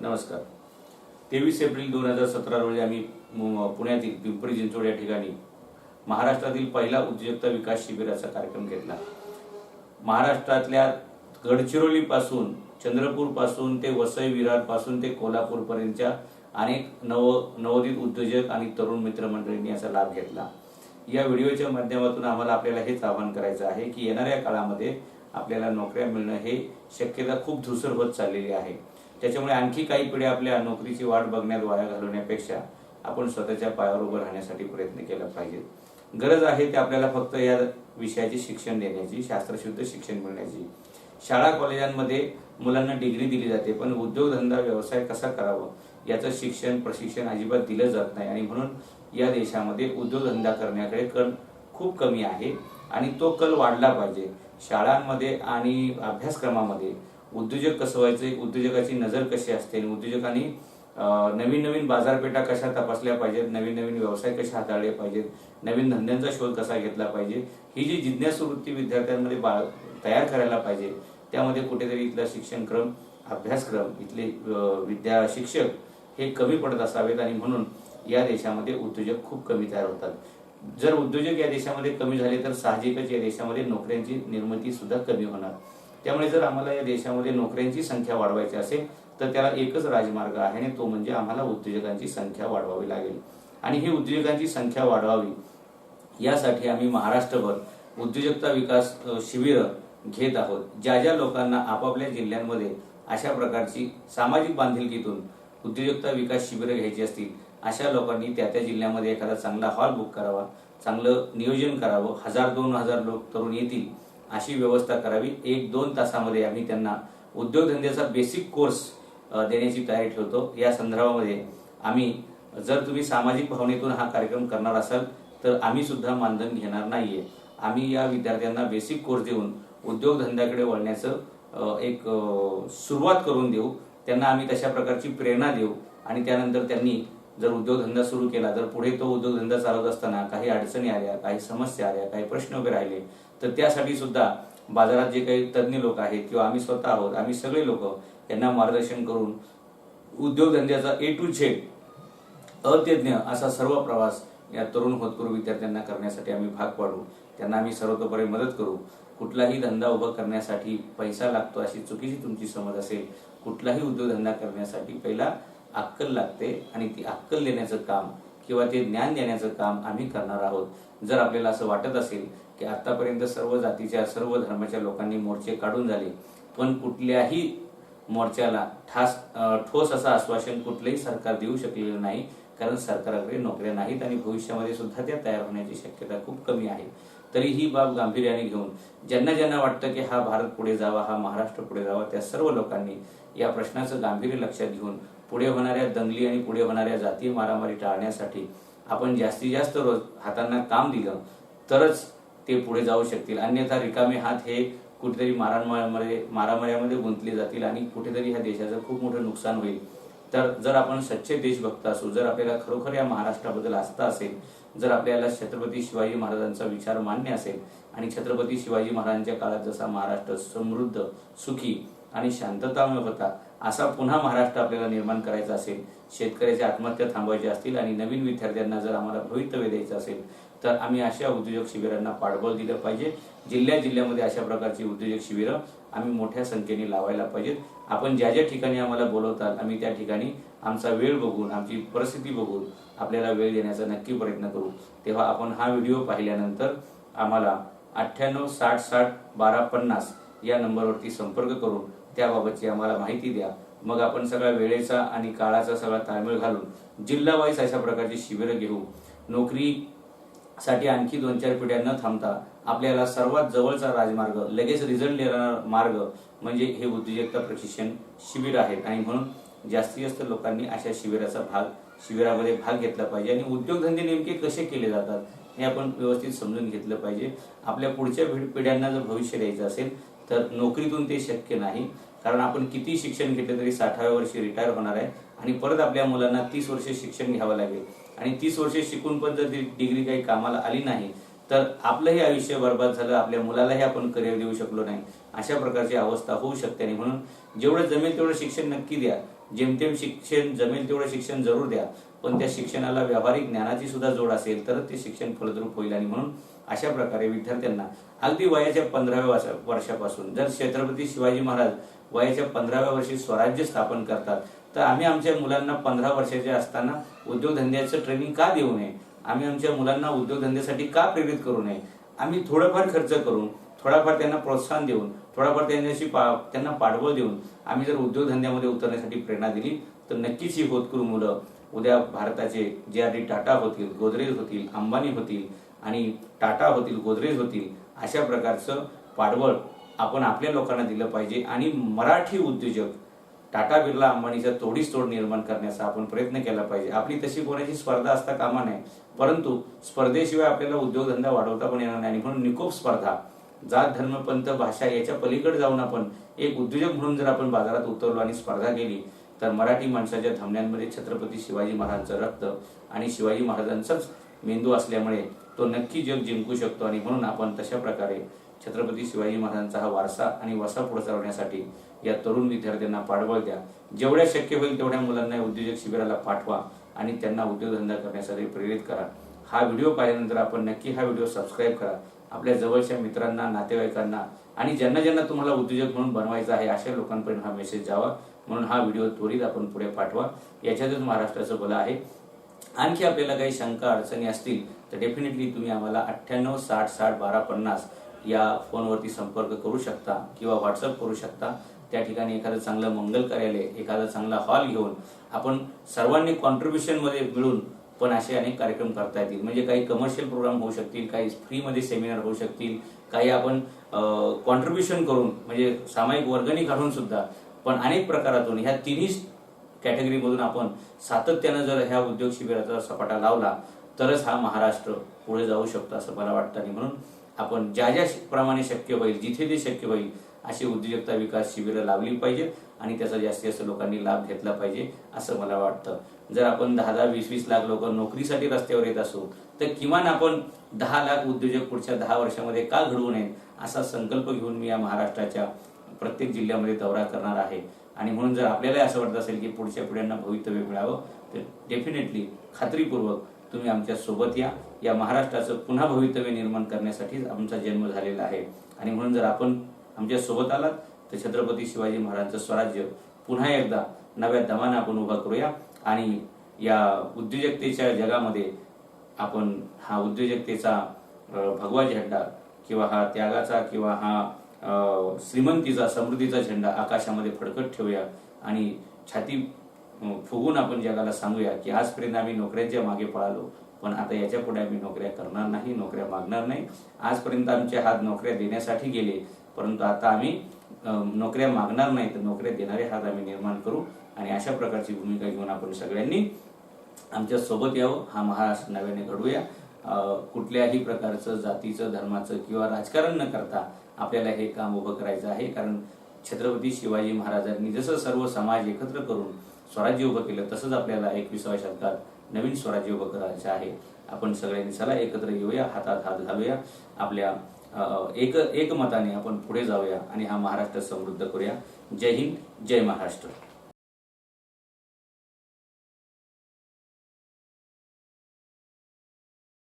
नमस्कार. तेवीस एप्रिल दोन हजार सतरा रोजी आम्ही पुण्यातील पिंपरी चिंचवड या ठिकाणी महाराष्ट्रातील पहिला उद्योजकता विकास शिबिराचा कार्यक्रम घेतला. महाराष्ट्रातल्या गडचिरोलीपासून चंद्रपूरपासून ते वसई विरारपासून ते कोल्हापूरपर्यंतच्या अनेक नव नवोदित उद्योजक आणि तरुण मित्रमंडळींनी याचा लाभ घेतला. या व्हिडिओच्या माध्यमातून आम्हाला आपल्याला हेच आवाहन करायचं आहे की येणाऱ्या काळामध्ये आपल्याला नोकऱ्या मिळणं हे शक्यता खूप धुसर होत चाललेली आहे. त्याच्यामुळे आणखी काही पिढ्या आपल्या नोकरीची वाट बघण्यात वाया घालवण्यापेक्षा आपण स्वतःच्या पायावर उभं राहण्यासाठी प्रयत्न केला पाहिजे. गरज आहे ते आपल्याला फक्त या विषयाचे शिक्षण देण्याची शास्त्रशुद्ध शिक्षण मिळण्याची. शाळा कॉलेजांमध्ये मुलांना डिग्री दिली जाते पण उद्योगधंदा व्यवसाय कसा करावा याचं शिक्षण प्रशिक्षण अजिबात दिलं जात नाही आणि म्हणून या देशामध्ये उद्योगधंदा करण्याकडे कल खूप कमी आहे आणि तो कल वाढला पाहिजे. शाळांमध्ये आणि अभ्यासक्रमामध्ये उद्योजक कसं व्हायचे? उद्योजकाची नजर कशी असते? आणि उद्योजकांनी नवीन नवीन बाजारपेठा कशा तपासल्या पाहिजेत? नवीन नवीन व्यवसाय कसे हाताळले पाहिजेत? नवीन धंद्यांचा शोध कसा घेतला पाहिजे? ही जी जिज्ञासू वृत्ती विद्यार्थ्यांमध्ये बाळ तयार करायला पाहिजे त्यामध्ये कुठेतरी इथला शिक्षणक्रम अभ्यासक्रम इथले विद्या शिक्षक हे कमी पडत असावेत आणि म्हणून या देशामध्ये उद्योजक खूप कमी तयार होतात. जर उद्योजक या देशामध्ये कमी झाले तर साहजिकच या देशामध्ये नोकऱ्यांची निर्मिती सुद्धा कमी होणार. त्यामुळे जर आम्हाला या देशामध्ये नोकऱ्यांची संख्या वाढवायची असेल तर त्याला एकच राजमार्ग आहे आणि तो म्हणजे आम्हाला उद्योजकांची संख्या वाढवावी लागेल. आणि ही उद्योजकांची संख्या वाढवावी यासाठी आम्ही महाराष्ट्रभर उद्योजकता विकास शिबिर शिबिरं घेत आहोत. ज्या ज्या लोकांना आपापल्या जिल्ह्यांमध्ये अशा प्रकारची सामाजिक बांधिलकीतून उद्योजकता विकास शिबिरं घ्यायची असतील अशा लोकांनी त्या त्या जिल्ह्यामध्ये एखादा चांगला हॉल बुक करावा चांगलं नियोजन करावं. हजार दोन हजार लोक तरुण येतील अशी व्यवस्था करावी. एक दोन तासामध्ये आम्ही त्यांना उद्योगधंद्याचा बेसिक कोर्स देण्याची तयारी ठेवतो. या संदर्भामध्ये आम्ही जर तुम्ही सामाजिक भावनेतून हा कार्यक्रम करणार असाल तर आम्ही सुद्धा मानधन घेणार नाहीये. आम्ही या विद्यार्थ्यांना बेसिक कोर्स देऊन उद्योगधंद्याकडे वळण्याचं एक सुरुवात करून देऊ. त्यांना आम्ही तशा प्रकारची प्रेरणा देऊ आणि त्यानंतर त्यांनी जर उद्योगधंदा सुरू केला तर पुढे तो उद्योगधंदा चालवत असताना काही अडचणी आल्या काही समस्या आल्या काही प्रश्न उभे राहिले तर त्यासाठी सुद्धा बाजारात जे काही तज्ज्ञ लोक आहेत किंवा आम्ही स्वतः आहोत आम्ही सगळे लोक यांना मार्गदर्शन करून उद्योगधंद्याचा ए टू झेड अतज्ञ असा सर्व प्रवास या तरुण होतकरू विद्यार्थ्यांना करण्यासाठी आम्ही भाग पाडू. त्यांना आम्ही सर्वतोपरी मदत करू. कुठलाही धंदा उभा करण्यासाठी पैसा लागतो अशी चुकीची तुमची समज असेल कुठलाही उद्योगधंदा करण्यासाठी पहिला अक्कल लागते आणि ती अक्कल देण्याचं काम किंवा ते ज्ञान देण्याचं काम आम्ही करणार आहोत. जर आपल्याला असं वाटत असेल की आतापर्यंत सर्व जातीच्या सर्व धर्माच्या लोकांनी मोर्चे काढून झाले पण कुठल्याही मोर्चाला ठास ठोस असं आश्वासन कुठलंही सरकार देऊ शकलेलं नाही कारण सरकारकडे नोकऱ्या नाहीत आणि भविष्यामध्ये सुद्धा त्या तयार होण्याची शक्यता खूप कमी आहे. तरी ही बाब गांभीर्याने घेऊन ज्यांना ज्यांना वाटतं की हा भारत पुढे जावा हा महाराष्ट्र पुढे जावा त्या सर्व लोकांनी या प्रश्नाचं गांभीर्य लक्षात घेऊन पुढे होणाऱ्या दंगली आणि पुढे होणाऱ्या जातीय मारामारी टाळण्यासाठी आपण जास्तीत जास्त रोज हातांना काम दिलं तरच ते पुढे जाऊ शकतील. अन्यथा रिकामे हात हे कुठेतरी मारामाऱ्यामध्ये मारामाऱ्यामध्ये गुंतले जातील आणि कुठेतरी ह्या देशाचं खूप मोठं नुकसान होईल. तर जर आपण सच्चे देशभक्त असू जर आपल्याला खरोखर या महाराष्ट्राबद्दल आस्था असेल जर आपल्याला छत्रपती शिवाजी महाराजांचा विचार मान्य असेल आणि छत्रपती शिवाजी महाराजांच्या काळात जसा महाराष्ट्र समृद्ध सुखी आणि शांततामय होता असा पुन्हा महाराष्ट्र आपल्याला निर्माण करायचा असेल शेतकऱ्याच्या आत्महत्या थांबवायच्या असतील आणि नवीन विद्यार्थ्यांना जर आम्हाला भवितव्य द्यायचं असेल तर आम्ही अशा उद्योजक शिबिरांना पाठबळ दिलं पाहिजे. जिल्ह्या जिल्ह्यामध्ये अशा प्रकारची उद्योजक शिबिरं आम्ही मोठ्या संख्येने लावायला पाहिजेत. आपण ज्या ज्या ठिकाणी आम्हाला बोलवतात आम्ही त्या ठिकाणी आमचा वेळ बघून आमची परिस्थिती बघून आपल्याला वेळ देण्याचा नक्की प्रयत्न करू. तेव्हा आपण हा व्हिडिओ पाहिल्यानंतर आम्हाला अठ्ठ्याण्णव साठ साठ बारा पन्नास या नंबरवरती संपर्क करून त्याबाबतची आम्हाला माहिती द्या. मग आपण सगळ्या वेळेचा आणि काळाचा सगळा ताळमेळ घालून जिल्हा वाईज अशा प्रकारची शिबिरं घेऊ. नोकरी साठी आणखी दोन चार पिढ्या न थांबता आपल्याला सर्वात जवळचा राजमार्ग लगेच रिझल्ट देणारा मार्ग म्हणजे हे उद्योजकता प्रशिक्षण शिबिर आहेत आणि म्हणून जास्तीत जास्त लोकांनी अशा शिबिराचा भाग शिबिरामध्ये भाग घेतला पाहिजे आणि उद्योगधंदे नेमके कसे केले जातात हे आपण व्यवस्थित समजून घेतलं पाहिजे. आपल्या पुढच्या पिढ- पिढ्यांना जर भविष्य द्यायचं असेल तर नोकरीतून ते शक्य नाही. कारण आपण किती शिक्षण घेतलं तरी साठाव्या वर्षी रिटायर होणार आहे. आणि परत आपल्या मुलांना तीस वर्षे शिक्षण घ्यावं लागेल. आणि तीस वर्षे शिकून पण जर ती डिग्री काही कामाला आली नाही तर आपलंही आयुष्य बर्बाद झालं. आपल्या मुलालाही आपण करिअर देऊ शकलो नाही. अशा प्रकारची अवस्था होऊ शकते आणि म्हणून जेवढं जमेल तेवढं शिक्षण नक्की द्या. जेमतेम शिक्षण जमेल तेवढं शिक्षण जरूर द्या. पण त्या शिक्षणाला व्यावहारिक ज्ञानाची सुद्धा जोड असेल तरच ते शिक्षण फलद्रूप होईल. आणि म्हणून अशा प्रकारे विद्यार्थ्यांना अगदी वयाच्या पंधराव्या वर्षापासून जर छत्रपती शिवाजी महाराज वयाच्या पंधराव्या वर्षी स्वराज्य स्थापन करतात तर आम्ही आमच्या मुलांना पंधरा वर्षाचे असताना उद्योगधंद्याचं ट्रेनिंग का देऊ नये? आम्ही आमच्या मुलांना उद्योगधंद्यासाठी का प्रेरित करू नये? आम्ही थोडंफार खर्च करून थोडाफार त्यांना प्रोत्साहन देऊन थोडाफार त्यांच्याशी पा त्यांना पाठबळ देऊन आम्ही जर उद्योगधंद्यामध्ये उतरण्यासाठी प्रेरणा दिली तर नक्कीच ही होतकरू मुलं उद्या भारताचे जे आधी टाटा होतील गोदरेज होतील अंबानी होतील आणि टाटा होतील गोदरेज होतील अशा प्रकारचं पाठबळ आपण आपल्या लोकांना दिलं पाहिजे. आणि मराठी उद्योजक टाटा बिर्ला अंबानीच्या तोडीस तोड निर्माण करण्याचा आपण प्रयत्न केला पाहिजे. आपली तशी कोणाची स्पर्धा असता कामा नये. परंतु स्पर्धेशिवाय आपल्याला उद्योगधंदा वाढवता पण येणार नाही. आणि म्हणून निकोप स्पर्धा जात धर्म पंथ भाषा याच्या पलीकडे जाऊन आपण एक उद्योजक म्हणून जर आपण बाजारात उतरलो आणि स्पर्धा केली तर मराठी माणसाच्या धमन्यांमध्ये छत्रपती शिवाजी महाराजांचं रक्त आणि शिवाजी महाराजांचंच मेंदू असल्यामुळे तो नक्की जग जिंकू शकतो आणि म्हणून आपण तशा प्रकारे छत्रपती शिवाजी महाराजांचा हा वारसा आणि वसा पुढे चालवण्यासाठी या तरुण विद्यार्थ्यांना पाठबळ द्या. जेवढ्या शक्य होईल तेवढ्या मुलांना उद्योजक शिबिराला पाठवा आणि त्यांना उद्योगधंदा करण्यासाठी प्रेरित करा. हा व्हिडिओ पाहिल्यानंतर आपण नक्की हा व्हिडिओ सबस्क्राईब करा. आपल्या जवळच्या मित्रांना नातेवाईकांना आणि ज्यांना ज्यांना तुम्हाला उद्योजक म्हणून बनवायचा आहे अशा लोकांपर्यंत हा मेसेज जावा. म्हणून हा व्हिडिओ त्वरित आपण पुढे पाठवा. याच्यातच महाराष्ट्राचं भलं आहे. आणखी आपल्याला काही शंका अडचणी असतील तर डेफिनेटली तुम्ही आम्हाला अठ्ठ्याण्णव साठ साठ बारा पन्नास या फोनवरती संपर्क करू शकता किंवा व्हॉट्सअप करू शकता. त्या ठिकाणी एखादं चांगलं मंगल कार्यालय एखादा चांगला हॉल घेऊन आपण सर्वांनी कॉन्ट्रीब्युशनमध्ये मिळून पण असे अनेक कार्यक्रम करता येतील. म्हणजे काही कमर्शियल प्रोग्राम होऊ शकतील काही फ्रीमध्ये सेमिनार होऊ शकतील काही आपण कॉन्ट्रीब्युशन करून म्हणजे सामायिक वर्गणी काढून सुद्धा पण अनेक प्रकारातून ह्या तिन्ही कॅटेगरीमधून आपण सातत्यानं जर ह्या उद्योग शिबिराचा सपाटा लावला तरच हा महाराष्ट्र पुढे जाऊ शकतो असं मला वाटतं. आणि म्हणून आपण ज्या ज्या प्रमाणे शक्य होईल जिथे ते शक्य होईल अशी उद्योजकता विकास शिबिरं लावली पाहिजेत आणि त्याचा जास्तीत जास्त लोकांनी लाभ घेतला पाहिजे असं मला वाटतं. जर आपण दहा दहा वीस वीस लाख लोक नोकरीसाठी रस्त्यावर येत असू तर किमान आपण दहा लाख उद्योजक पुढच्या दहा वर्षामध्ये का घडवू नयेत असा संकल्प घेऊन मी या महाराष्ट्राच्या प्रत्येक जिल्ह्यामध्ये दौरा करणार आहे. आणि म्हणून जर आपल्याला असं वाटत असेल की पुढच्या पिढ्यांना भवितव्य मिळावं तर डेफिनेटली खात्रीपूर्वक तुम्ही आमच्यासोबत या. या महाराष्ट्राचं पुन्हा भवितव्य निर्माण करण्यासाठीच आमचा जन्म झालेला आहे. आणि म्हणून जर आपण आमच्यासोबत आलात तर छत्रपती शिवाजी महाराजांचं स्वराज्य पुन्हा एकदा नव्या दमानं आपण उभा करूया. आणि या उद्योजकतेच्या जगामध्ये आपण हा उद्योजकतेचा भगवा झेंडा किंवा हा त्यागाचा किंवा हा श्रीमंतीचा समृद्धीचा झेंडा आकाशामध्ये फडकत ठेवूया आणि छाती फुगून आपण जगाला सांगूया की आजपर्यंत आम्ही नोकऱ्यांच्या मागे पळालो. पण आता याच्यापुढे आम्ही नोकऱ्या करणार नाही नोकऱ्या मागणार नाही. आजपर्यंत आमचे हात नोकऱ्या देण्यासाठी गेले परंतु आता आम्ही नोकऱ्या मागणार नाही तर नोकऱ्या देणारे हात आम्ही निर्माण करू आणि अशा प्रकारची भूमिका घेऊन आपण सगळ्यांनी आमच्यासोबत यावं हा महाराष्ट्र नव्याने घडूया कुठल्याही प्रकारचं जातीचं धर्माचं किंवा राजकारण न करता आपल्याला हे काम उभं करायचं आहे. कारण छत्रपती शिवाजी महाराजांनी जसं सर्व समाज एकत्र करून स्वराज्य उभं केलं तसंच आपल्याला एकविसाव्या शतकात नवीन स्वराज्य उभं करायचं आहे. आपण सगळ्यांनी चला एकत्र येऊया हातात हात घालूया. आपल्या एक एकमताने आपण पुढे जाऊया आणि हा महाराष्ट्र समृद्ध करूया. जय हिंद जय महाराष्ट्र.